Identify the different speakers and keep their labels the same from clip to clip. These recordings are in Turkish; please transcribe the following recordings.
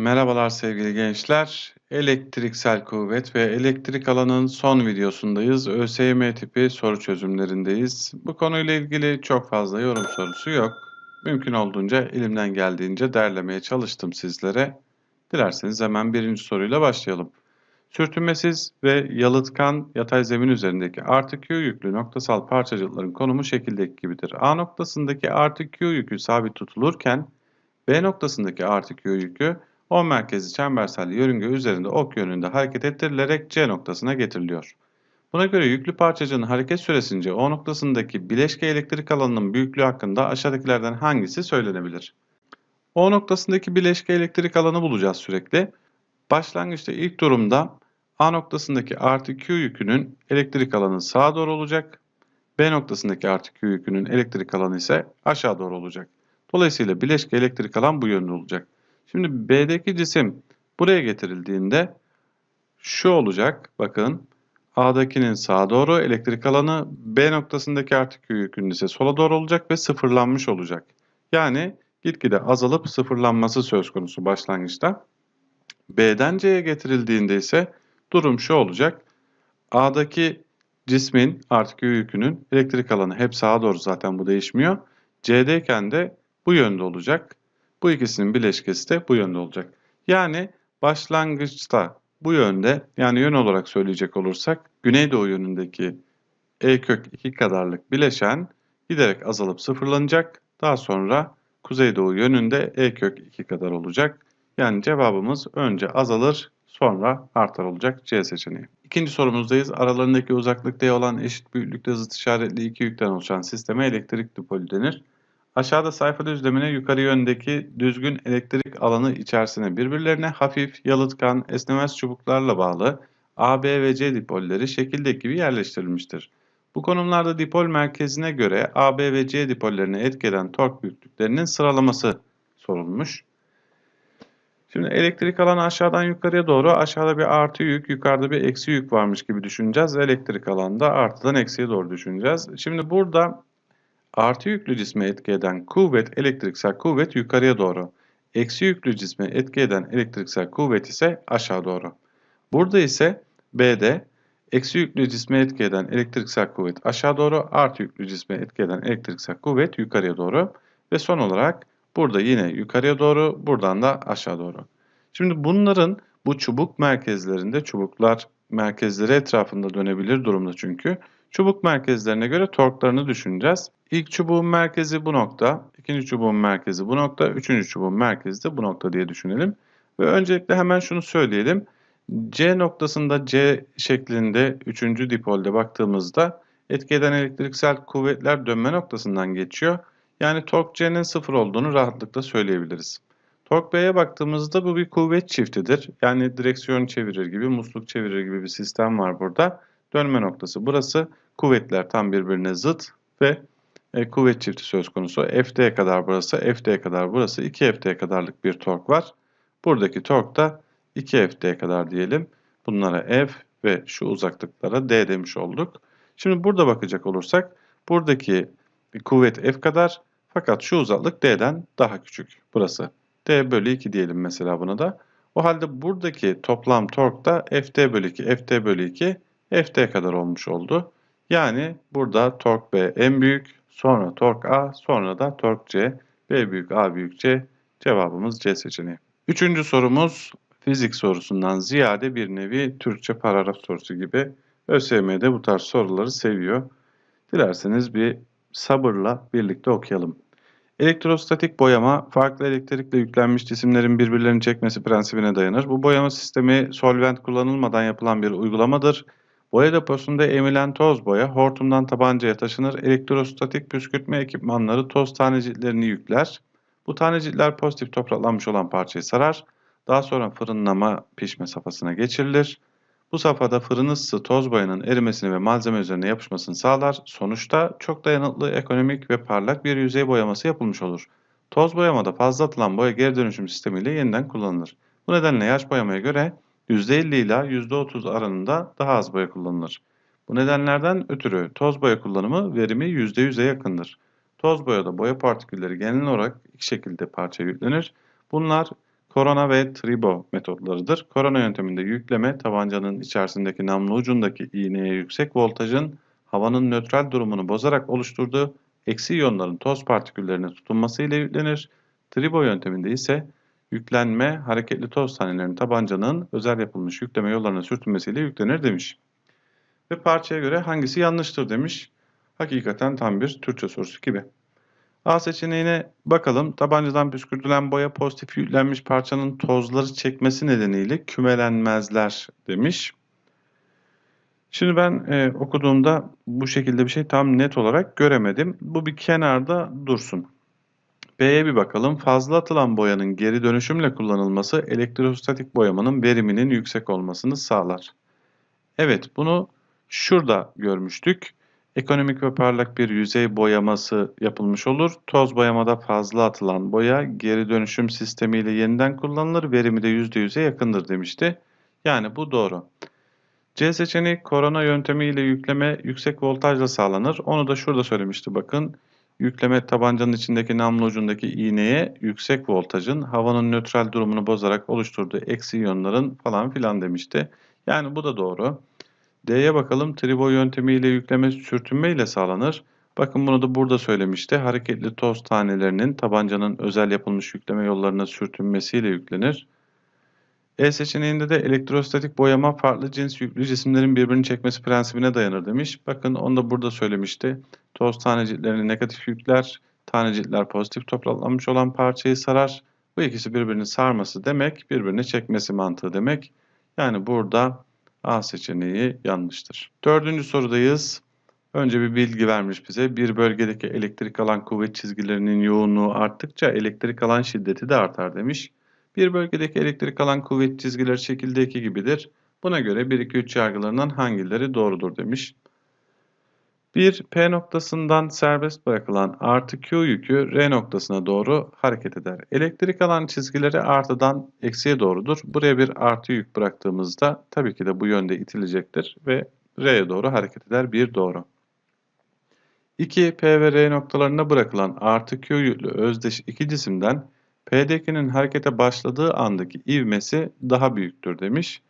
Speaker 1: Merhabalar sevgili gençler. Elektriksel kuvvet ve elektrik alanın son videosundayız. ÖSYM tipi soru çözümlerindeyiz. Bu konuyla ilgili çok fazla yorum sorusu yok. Mümkün olduğunca elimden geldiğince derlemeye çalıştım sizlere. Dilerseniz hemen birinci soruyla başlayalım. Sürtünmesiz ve yalıtkan yatay zemin üzerindeki artı Q yüklü noktasal parçacıkların konumu şekildeki gibidir. A noktasındaki artı Q yükü sabit tutulurken B noktasındaki artı Q yükü O merkezi çembersel yörünge üzerinde ok yönünde hareket ettirilerek C noktasına getiriliyor. Buna göre yüklü parçacığın hareket süresince O noktasındaki bileşke elektrik alanının büyüklüğü hakkında aşağıdakilerden hangisi söylenebilir? O noktasındaki bileşke elektrik alanı bulacağız sürekli. Başlangıçta ilk durumda A noktasındaki artı Q yükünün elektrik alanı sağa doğru olacak. B noktasındaki artı Q yükünün elektrik alanı ise aşağı doğru olacak. Dolayısıyla bileşke elektrik alan bu yönde olacak. Şimdi B'deki cisim buraya getirildiğinde şu olacak. Bakın A'dakinin sağa doğru elektrik alanı B noktasındaki artı Q yükünün ise sola doğru olacak ve sıfırlanmış olacak. Yani gitgide azalıp sıfırlanması söz konusu başlangıçta. B'den C'ye getirildiğinde ise durum şu olacak. A'daki cismin artı Q yükünün elektrik alanı hep sağa doğru zaten bu değişmiyor. C'deyken de bu yönde olacak. Bu ikisinin bileşkesi de bu yönde olacak. Yani başlangıçta bu yönde yani yön olarak söyleyecek olursak güneydoğu yönündeki E kök 2 kadarlık bileşen giderek azalıp sıfırlanacak. Daha sonra kuzeydoğu yönünde E kök 2 kadar olacak. Yani cevabımız önce azalır sonra artar olacak C seçeneği. İkinci sorumuzdayız. Aralarındaki uzaklık D olan eşit büyüklükte zıt işaretli iki yükten oluşan sisteme elektrik dipoli denir. Aşağıda sayfa düzlemine yukarı yöndeki düzgün elektrik alanı içerisine birbirlerine hafif, yalıtkan, esnemez çubuklarla bağlı A, B ve C dipolleri şekildeki gibi yerleştirilmiştir. Bu konumlarda dipol merkezine göre A, B ve C dipollerine etki eden tork büyüklüklerinin sıralaması sorulmuş. Şimdi elektrik alanı aşağıdan yukarıya doğru aşağıda bir artı yük, yukarıda bir eksi yük varmış gibi düşüneceğiz. Elektrik alanda artıdan eksiye doğru düşüneceğiz. Şimdi burada Artı yüklü cisme etki eden kuvvet, elektriksel kuvvet yukarıya doğru. Eksi yüklü cisme etki eden elektriksel kuvvet ise aşağı doğru. Burada ise B'de eksi yüklü cisme etki eden elektriksel kuvvet aşağı doğru, artı yüklü cisme etki eden elektriksel kuvvet yukarıya doğru. Ve son olarak burada yine yukarıya doğru, buradan da aşağı doğru. Şimdi bunların bu çubuk merkezlerinde, çubuklar merkezleri etrafında dönebilir durumda çünkü. Çubuk merkezlerine göre torklarını düşüneceğiz. İlk çubuğun merkezi bu nokta, ikinci çubuğun merkezi bu nokta, üçüncü çubuğun merkezi de bu nokta diye düşünelim. Ve öncelikle hemen şunu söyleyelim. C noktasında C şeklinde üçüncü dipolde baktığımızda etki eden elektriksel kuvvetler dönme noktasından geçiyor. Yani tork C'nin sıfır olduğunu rahatlıkla söyleyebiliriz. Tork B'ye baktığımızda bu bir kuvvet çiftidir. Yani direksiyon çevirir gibi, musluk çevirir gibi bir sistem var burada. Dönme noktası burası. Kuvvetler tam birbirine zıt ve e, kuvvet çifti söz konusu. FD kadar burası, FD kadar burası. 2 FD kadarlık bir tork var. Buradaki tork da 2 FD kadar diyelim. Bunlara F ve şu uzaklıklara D demiş olduk. Şimdi burada bakacak olursak buradaki kuvvet F kadar fakat şu uzaklık D'den daha küçük. Burası. D bölü 2 diyelim mesela buna da. O halde buradaki toplam tork da FD bölü 2, FD bölü 2 FT kadar olmuş oldu. Yani burada tork B en büyük, sonra tork A, sonra da tork C. B büyük, A büyük C. Cevabımız C seçeneği. Üçüncü sorumuz fizik sorusundan ziyade bir nevi Türkçe paragraf sorusu gibi. ÖSYM'de bu tarz soruları seviyor. Dilerseniz bir sabırla birlikte okuyalım. Elektrostatik boyama, farklı elektrikle yüklenmiş cisimlerin birbirlerini çekmesi prensibine dayanır. Bu boyama sistemi solvent kullanılmadan yapılan bir uygulamadır. Boya deposunda emilen toz boya hortumdan tabancaya taşınır. Elektrostatik püskürtme ekipmanları toz taneciklerini yükler. Bu tanecikler pozitif topraklanmış olan parçayı sarar. Daha sonra fırınlama pişme safhasına geçirilir. Bu safhada fırın ısısı toz boyanın erimesini ve malzeme üzerine yapışmasını sağlar. Sonuçta çok dayanıklı, ekonomik ve parlak bir yüzey boyaması yapılmış olur. Toz boyamada fazla atılan boya geri dönüşüm sistemiyle yeniden kullanılır. Bu nedenle yaş boyamaya göre %50 ila %30 aralığında daha az boya kullanılır. Bu nedenlerden ötürü toz boya kullanımı verimi %100'e yakındır. Toz boyada boya partikülleri genel olarak iki şekilde parçaya yüklenir. Bunlar Korona ve tribo metotlarıdır. Korona yönteminde yükleme tabancanın içerisindeki namlu ucundaki iğneye yüksek voltajın havanın nötral durumunu bozarak oluşturduğu eksi iyonların toz partiküllerine tutunması ile yüklenir. Tribo yönteminde ise yüklenme hareketli toz tanelerinin tabancanın özel yapılmış yükleme yollarına sürtünmesiyle yüklenir demiş. Ve parçaya göre hangisi yanlıştır demiş. Hakikaten tam bir Türkçe sorusu gibi. A seçeneğine bakalım. Tabancadan püskürtülen boya pozitif yüklenmiş parçanın tozları çekmesi nedeniyle kümelenmezler demiş. Şimdi ben e, okuduğumda bu şekilde bir şey tam net olarak göremedim. Bu bir kenarda dursun. B'ye bir bakalım. Fazla atılan boyanın geri dönüşümle kullanılması elektrostatik boyamanın veriminin yüksek olmasını sağlar. Evet bunu şurada görmüştük. Ekonomik ve parlak bir yüzey boyaması yapılmış olur. Toz boyamada fazla atılan boya geri dönüşüm sistemiyle yeniden kullanılır. Verimi de %100'e yakındır demişti. Yani bu doğru. C seçeneği korona yöntemiyle yükleme yüksek voltajla sağlanır. Onu da şurada söylemişti bakın. Yükleme tabancanın içindeki namlu ucundaki iğneye yüksek voltajın havanın nötral durumunu bozarak oluşturduğu eksi iyonların falan filan demişti. Yani bu da doğru. D'ye bakalım. Tribo yöntemiyle yükleme sürtünme ile sağlanır. Bakın bunu da burada söylemişti. Hareketli toz tanelerinin tabancanın özel yapılmış yükleme yollarına sürtünmesiyle yüklenir. E seçeneğinde de elektrostatik boyama farklı cins yüklü cisimlerin birbirini çekmesi prensibine dayanır demiş. Bakın onu da burada söylemişti. Toz taneciklerini negatif yükler, tanecikler pozitif topraklanmış olan parçayı sarar. Bu ikisi birbirini sarması demek, birbirini çekmesi mantığı demek. Yani burada A seçeneği yanlıştır. Dördüncü sorudayız. Önce bir bilgi vermiş bize. Bir bölgedeki elektrik alan kuvvet çizgilerinin yoğunluğu arttıkça elektrik alan şiddeti de artar demiş. Bir bölgedeki elektrik alan kuvvet çizgileri şekildeki gibidir. Buna göre 1-2-3 yargılarından hangileri doğrudur demiş. 1. P noktasından serbest bırakılan artı Q yükü R noktasına doğru hareket eder. Elektrik alan çizgileri artıdan eksiye doğrudur. Buraya bir artı yük bıraktığımızda tabii ki de bu yönde itilecektir ve R'ye doğru hareket eder. Bir doğru. 2. P ve R noktalarına bırakılan artı Q yüklü özdeş iki cisimden P'dekinin harekete başladığı andaki ivmesi daha büyüktür demiş.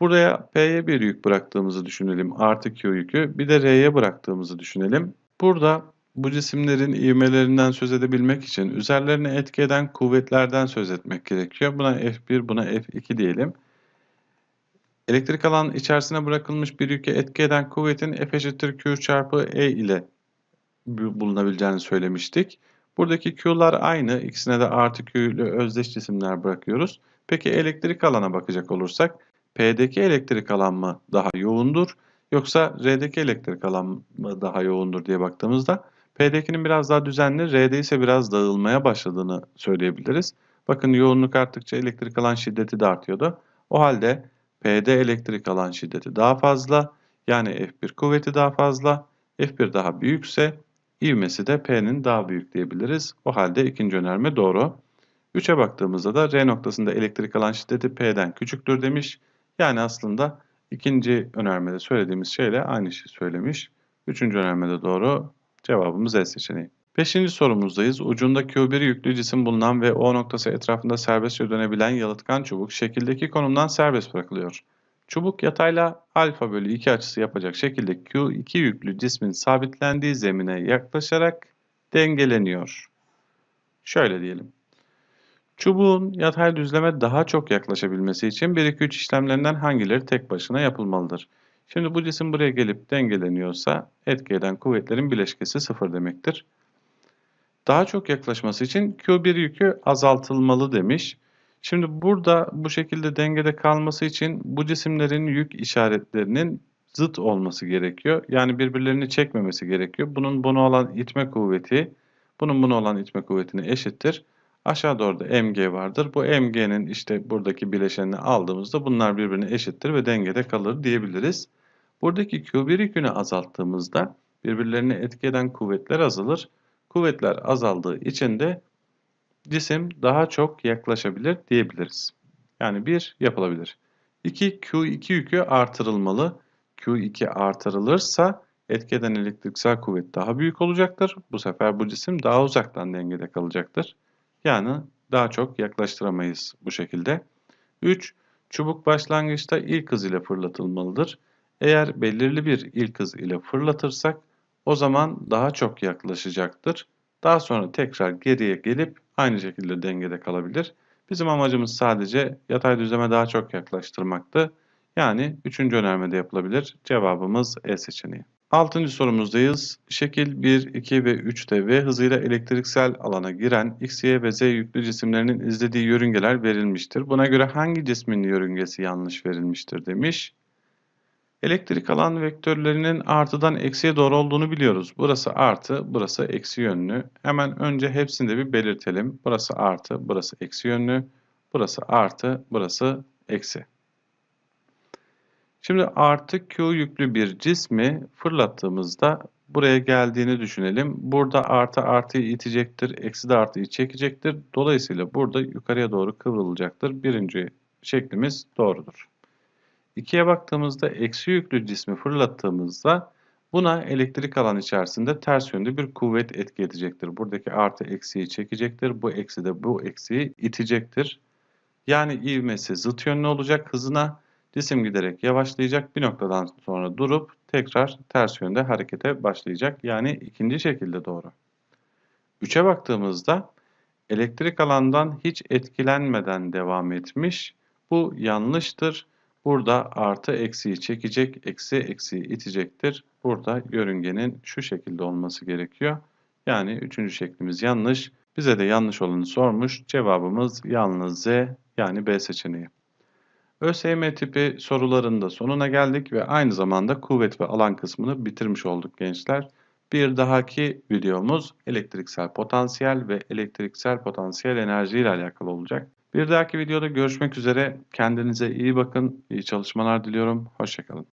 Speaker 1: Buraya P'ye bir yük bıraktığımızı düşünelim. Artı Q yükü. Bir de R'ye bıraktığımızı düşünelim. Burada bu cisimlerin ivmelerinden söz edebilmek için üzerlerine etki eden kuvvetlerden söz etmek gerekiyor. Buna F1, buna F2 diyelim. Elektrik alan içerisine bırakılmış bir yüke etki eden kuvvetin F eşittir Q çarpı E ile bulunabileceğini söylemiştik. Buradaki Q'lar aynı. İkisine de artı Q özdeş cisimler bırakıyoruz. Peki elektrik alana bakacak olursak P'deki elektrik alan mı daha yoğundur yoksa R'deki elektrik alan mı daha yoğundur diye baktığımızda P'dekinin biraz daha düzenli, R'de ise biraz dağılmaya başladığını söyleyebiliriz. Bakın yoğunluk arttıkça elektrik alan şiddeti de artıyordu. O halde P'de elektrik alan şiddeti daha fazla yani F1 kuvveti daha fazla. F1 daha büyükse ivmesi de P'nin daha büyük diyebiliriz. O halde ikinci önerme doğru. 3'e baktığımızda da R noktasında elektrik alan şiddeti P'den küçüktür demiş. Yani aslında ikinci önermede söylediğimiz şeyle aynı şey söylemiş. Üçüncü önermede doğru. Cevabımız E seçeneği. Beşinci sorumuzdayız. Ucunda Q1 yüklü cisim bulunan ve O noktası etrafında serbestçe dönebilen yalıtkan çubuk şekildeki konumdan serbest bırakılıyor. Çubuk yatayla alfa bölü 2 açısı yapacak şekilde Q2 yüklü cismin sabitlendiği zemine yaklaşarak dengeleniyor. Şöyle diyelim. Çubuğun yatay düzleme daha çok yaklaşabilmesi için 1-2-3 işlemlerinden hangileri tek başına yapılmalıdır? Şimdi bu cisim buraya gelip dengeleniyorsa etki eden kuvvetlerin bileşkesi sıfır demektir. Daha çok yaklaşması için Q1 yükü azaltılmalı demiş. Şimdi burada bu şekilde dengede kalması için bu cisimlerin yük işaretlerinin zıt olması gerekiyor. Yani birbirlerini çekmemesi gerekiyor. Bunun bunu olan itme kuvveti, bunun bunu olan itme kuvvetine eşittir. Aşağı doğru da mg vardır. Bu mg'nin işte buradaki bileşenini aldığımızda bunlar birbirine eşittir ve dengede kalır diyebiliriz. Buradaki Q1 yükünü azalttığımızda birbirlerine etki eden kuvvetler azalır. Kuvvetler azaldığı için de cisim daha çok yaklaşabilir diyebiliriz. Yani bir yapılabilir. 2 Q2 yükü artırılmalı. Q2 artırılırsa etki eden elektriksel kuvvet daha büyük olacaktır. Bu sefer bu cisim daha uzaktan dengede kalacaktır. Yani daha çok yaklaştıramayız bu şekilde. 3. Çubuk başlangıçta ilk hız ile fırlatılmalıdır. Eğer belirli bir ilk hız ile fırlatırsak o zaman daha çok yaklaşacaktır. Daha sonra tekrar geriye gelip aynı şekilde dengede kalabilir. Bizim amacımız sadece yatay düzleme daha çok yaklaştırmaktı. Yani 3. önermede yapılabilir. Cevabımız E seçeneği. 6. sorumuzdayız. Şekil 1, 2 ve 3'te V hızıyla elektriksel alana giren X, Y ve Z yüklü cisimlerinin izlediği yörüngeler verilmiştir. Buna göre hangi cismin yörüngesi yanlış verilmiştir demiş. Elektrik alan vektörlerinin artıdan eksiye doğru olduğunu biliyoruz. Burası artı, burası eksi yönlü. Hemen önce hepsini de bir belirtelim. Burası artı, burası eksi yönlü. Burası artı, burası eksi. Şimdi artı Q yüklü bir cismi fırlattığımızda buraya geldiğini düşünelim. Burada artı artıyı itecektir, eksi de artıyı çekecektir. Dolayısıyla burada yukarıya doğru kıvrılacaktır. Birinci şeklimiz doğrudur. 2'ye baktığımızda eksi yüklü cismi fırlattığımızda buna elektrik alan içerisinde ters yönde bir kuvvet etki edecektir. Buradaki artı eksiyi çekecektir. Bu eksi de bu eksiyi itecektir. Yani ivmesi zıt yönlü olacak hızına. Cisim giderek yavaşlayacak. Bir noktadan sonra durup tekrar ters yönde harekete başlayacak. Yani ikinci şekilde doğru. 3'e baktığımızda elektrik alandan hiç etkilenmeden devam etmiş. Bu yanlıştır. Burada artı eksiyi çekecek, eksi eksiyi itecektir. Burada yörüngenin şu şekilde olması gerekiyor. Yani üçüncü şeklimiz yanlış. Bize de yanlış olanı sormuş. Cevabımız yalnız Z yani B seçeneği. ÖSYM tipi soruların da sonuna geldik ve aynı zamanda kuvvet ve alan kısmını bitirmiş olduk gençler. Bir dahaki videomuz elektriksel potansiyel ve elektriksel potansiyel enerji ile alakalı olacak. Bir dahaki videoda görüşmek üzere. Kendinize iyi bakın. İyi çalışmalar diliyorum. Hoşçakalın.